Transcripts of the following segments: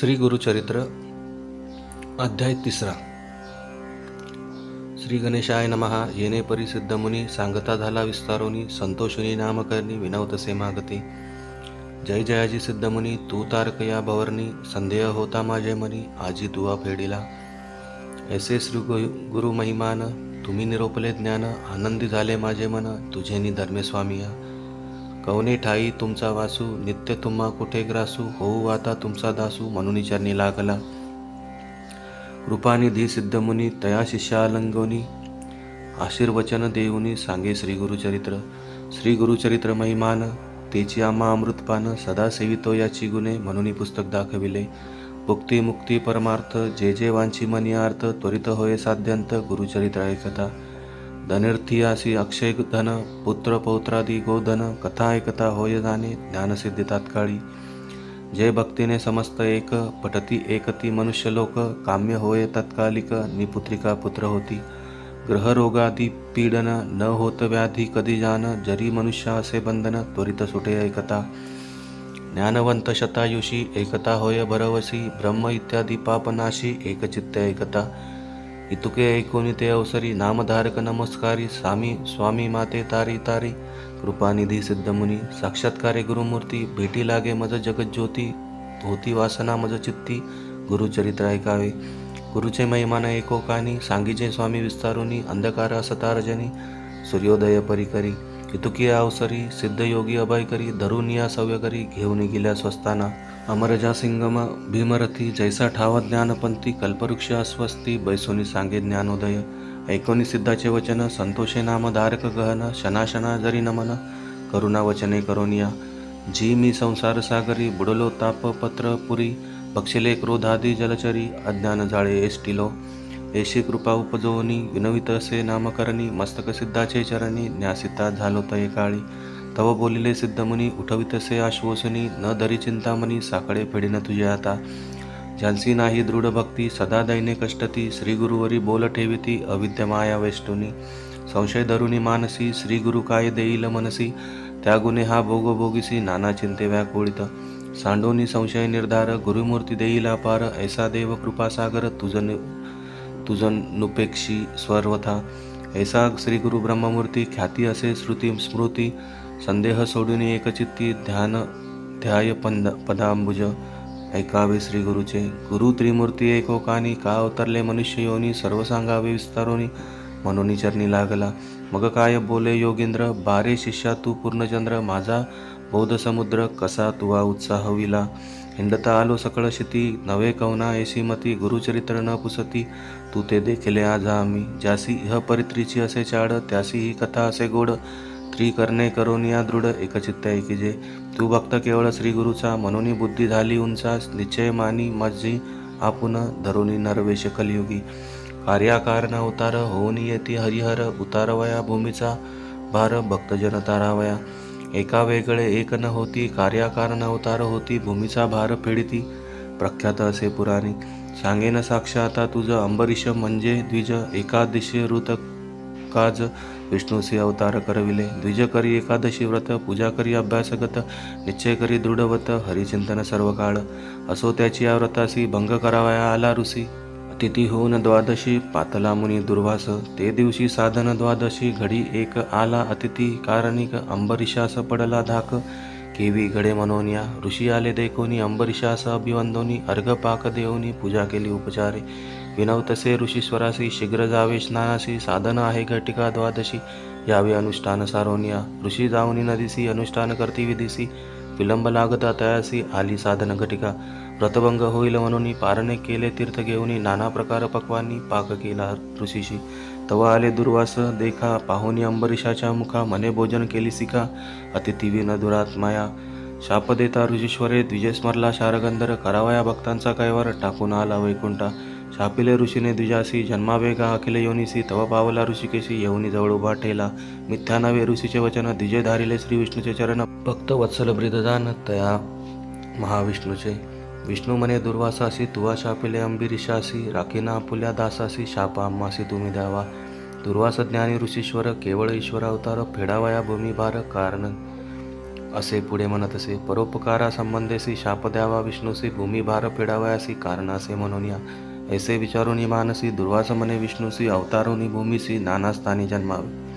श्री गुरुचरित्र अध्याय तिसरा. श्री गणेशाय नमहा येणे परिसिद्ध मुनी सांगता झाला विस्तारोनी संतोषिनी नामकर्णी विनवतसे मागती. जय जयाजी सिद्धमुनी तू तारक या भवर्णी संदेह होता माझे मनी आजी दुवा फेडिला. ऐसे श्री गुरु महिमान तुम्ही निरोपले ज्ञान आनंदी झाले माझे मन तुझेनी धर्मे स्वामिया. कवने ठाई तुमचा वासू नित्य तुम्हा कुठे ग्रासू होऊ आता तुमचा दासू म्हणून चरणी लागला. कृपानिधी सिद्धमुनी तया शिष्यालंगोनी आशीर्वचन देऊनी सांगे श्री गुरुचरित्र. श्री गुरुचरित्र महिमान तेची आम्हा अमृतपान सदा सेवितो याची गुणे म्हणून पुस्तक दाखविले. मुक्ती मुक्ती परमार्थ जे जे वांची मनी अर्थ त्वरित होय साध्यंत गुरुचरित्र ऐकता. धनिर्थी अक्षय धन पुत्र पौत्रादी गोधन कथा ऐकता होय जाणे ज्ञानसिद्धी तात्काळी. जय भक्तीने समस्त एक पटती एकती मनुष्य लोक काम्य होय तत्कालिक निपुत्रिका पुत्र होती. ग्रहरोगादी पीडन न होत व्याधी कधी जान जरी मनुष्य असे बंधन त्वरित सुटे ऐकता. ज्ञानवंत शतायुषी एकता होय भरवसी ब्रह्म इत्यादी पापनाशी एकचित्त ऐकता. इतुके ऐकून ते अवसरी नामधारक नमस्कारी स्वामी स्वामी माते तारी तारी कृपानिधी सिद्धमुनी साक्षात्कारे गुरुमूर्ती भेटी लागे मज जगज्योती होती वासना मज चित्ती गुरुचरित्र ऐकावे। गुरुचे महिमान एको एकोकानी सांगीचे स्वामी विस्तारुनी अंधकार सतारजनी सूर्योदय परिकरी इतुकी अवसरी सिद्धयोगी अभय करी धरून या सव्य घेऊन गेल्या स्वस्ताना अमरजासिंगम भीमरथी जैसा ठाव ज्ञानपंथी कल्पवृक्ष अस्वस्ती बैसोनी सांगे ज्ञानोदय ऐकोनी सिद्धाचे वचन संतोषे नाम धारक गहन शनाशना जरी नमन करुणा वचने करोनिया जी मी संसार सागरी बुडलो ताप पत्र पुरी बक्षिले क्रोधादी जलचरी अज्ञान जाळे एष्टिलो एशी कृपा उपजोनी विनवित असे नामकरणी मस्तक सिद्धाचे चरणी न्यासिता झालो तये काळी तव बोलिले सिद्धमुनी उठवितसे आश्वसनी न दरी चिंतामणी साकडे फेडिन तुझे आता. झालसी नाही दृढ भक्ती सदा दैने कष्टती श्री गुरुवरी बोल ठेविती अविद्यमाया वेष्टुनी. संशय धरुणी मानसी श्री गुरु काय देईल मनसी? त्यागुणे हा भोग भोगीसी नाना चिंते व्याकुळित सांडोनी संशय निर्धार गुरुमूर्ती देईल अपार ऐसा देव कृपासागर तुझन तुझन नुपेक्षी स्वर्वथा ऐसा श्री गुरु ब्रह्ममूर्ती ख्याती असे श्रुती स्मृती संदेह सोडून एकचित्ती ध्यान ध्याय पंद पदांबुज. ऐकावे श्री गुरुचे. गुरु त्रिमूर्ती एकोकानी का अवतरले मनुष्य योनी सर्व सांगावे विस्तारोनी. म्हणून चरणी लागला. मग काय बोले योगेंद्र? बारे शिष्या तू पूर्णचंद्र माझा बौद्ध समुद्र कसा तुवा उत्साह विला. हिंडता आलो सकळ शिती नवे कवना ऐशी मती गुरुचरित्र न पुसती. तू ते देखिले आज आम्ही. ज्यासी ह परित्रीची असे चाड त्यासी ही कथा असे गोड. त्रिकरणे करोनिया दृढ एकचित्त ऐकिजे तू भक्त केवळ श्रीगुरूचा मनोनी बुद्धी झाली उंचा निश्चय मानी मज्जी आपुन धरुनी नरवेश कलियुगी. कार्याकारण उतार होऊन येती हरिहर उतारवया भूमीचा भार भक्तजन तारावया एका वेगळे एक न होती कार्याकारण अवतार होती भूमीचा भार फेडिती प्रख्यात असे पुराणी. सांगेन साक्षाता तुझं अंबरीश म्हणजे द्विज एकादशी ऋतक काज विष्णूचे अवतार करविले द्विज करी एकादशी व्रत पूजा करी अभ्यासगत निश्चय करी दृढवत हरिचिंतन सर्व काळ असो त्याची या व्रतासी भंग करावया आला ऋषी। अतिथी होऊन द्वादशी पातला मुनी दुर्वास। ते दिवशी साधन द्वादशी घडी एक आला अतिथी कारणिक अंबरिशास पडला धाक। केवी घडे मनोनिया ऋषी आले देखोनी अंबरीशास अभिवंदोनी अर्घ पाक देऊनी पूजा केली उपचारे. विनवतसे ऋषीश्वरासी शीघ्र जावे स्नानासी साधन आहे घटिका द्वादशी. यावे अनुष्ठान सारोनिया ऋषी जाऊनी नदीसी अनुष्ठान करती विधीसी. विलंब लागता तयासी आली साधन घटिका. व्रतभंग होईल म्हणून पारणे केले तीर्थ घेऊनी नाना प्रकार पक्वांनी पाक केला ऋषीशी. तवा आले दुर्वास देखा पाहुनी अंबरीशाच्या मुखा मने भोजन केली सिका अतिथिवी न दुरात्माया शाप देता ऋषीश्वरे द्विजय स्मरला शारगंधर करावया भक्तांचा कैवर टाकून आला वैकुंठा. शापिले ऋषीने द्विजासी जन्मावेगा अखिले योनिसी तव पावला ऋषिकेशी येऊनी जवळ उभा ठेला. मिथ्या नवे ऋषीचे वचन द्विजय धारिले श्री विष्णूचे चरण. भक्त वत्सल ब्रिददान तया महाविष्णूचे. विष्णू म्हणे दुर्वासासी तुवा शापिले अंबिरिशासी राखीना आपुल्या दासासी शाप अम्मासी तुम्ही द्यावा. दुर्वास ज्ञानी ऋषीश्वर केवळ ईश्वर अवतार फेडावया भूमिभार कारण. असे पुढे म्हणत असे परोपकारा संबंधेसी शाप द्यावा विष्णूसी भूमिभार फेडावयासी कारणासे म्हणून या. ऐसे विचारुनी मानसी दुर्वास म्हणे विष्णूसी अवतारुनी भूमीसी नानास्थानी जन्मावे.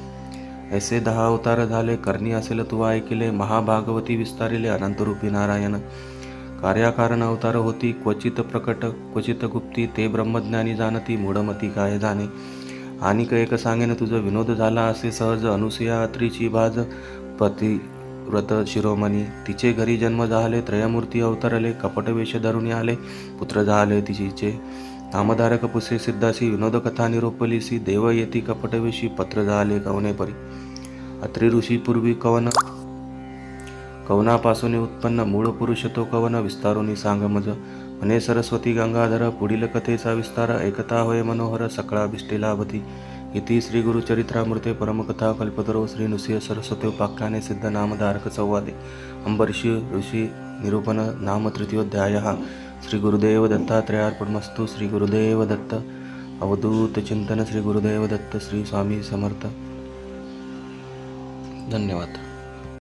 ऐसे दहा अवतार झाले करणी असेल तुवा ऐकिले महाभागवती विस्तारिले अनंतरूपी नारायण. कार्याकारण अवतार होती. क्वचित प्रकट क्वचित गुप्ती ते ब्रह्मज्ञानी जाणती मूढमती काय जाणे? आणि एक सांगेन तुझं विनोद झाला असे सहज अनुसया अत्रीची बाज पतिव्रत शिरोमणी. तिचे घरी जन्म झाले त्रयमूर्ती अवतरले कपटवेश धरून आले पुत्र झाले तिचीचे नामधारक पुसे सिद्धासी विनोद कथा निरोपलीसी देव येती कपटवेशी पत्र झाले कवने परी अत्रि ऋषी पूर्वी कवन कवनापासून उत्पन्न मूळ पुरुष तो कवन विस्तारोनी सांग मज. म्हणे सरस्वती गंगाधर पुढील कथेचा विस्तार एकता होय मनोहर सकळा लाभती. इति श्री गुरुचरित्रामृते परमकथा कल्पतरो श्री नृसिंह सरस्वती उपाख्याने सिद्ध नामधारक संवादे. अंबर्षि ऋषी निरूपण नाम तृतीयोध्याय. श्री गुरुदेव दत्तात्रयार्पणमस्तु श्री गुरुदेव दत्त. अवधूत चिंतन श्री गुरुदेव दत्त श्री स्वामी समर्थ. धन्यवाद.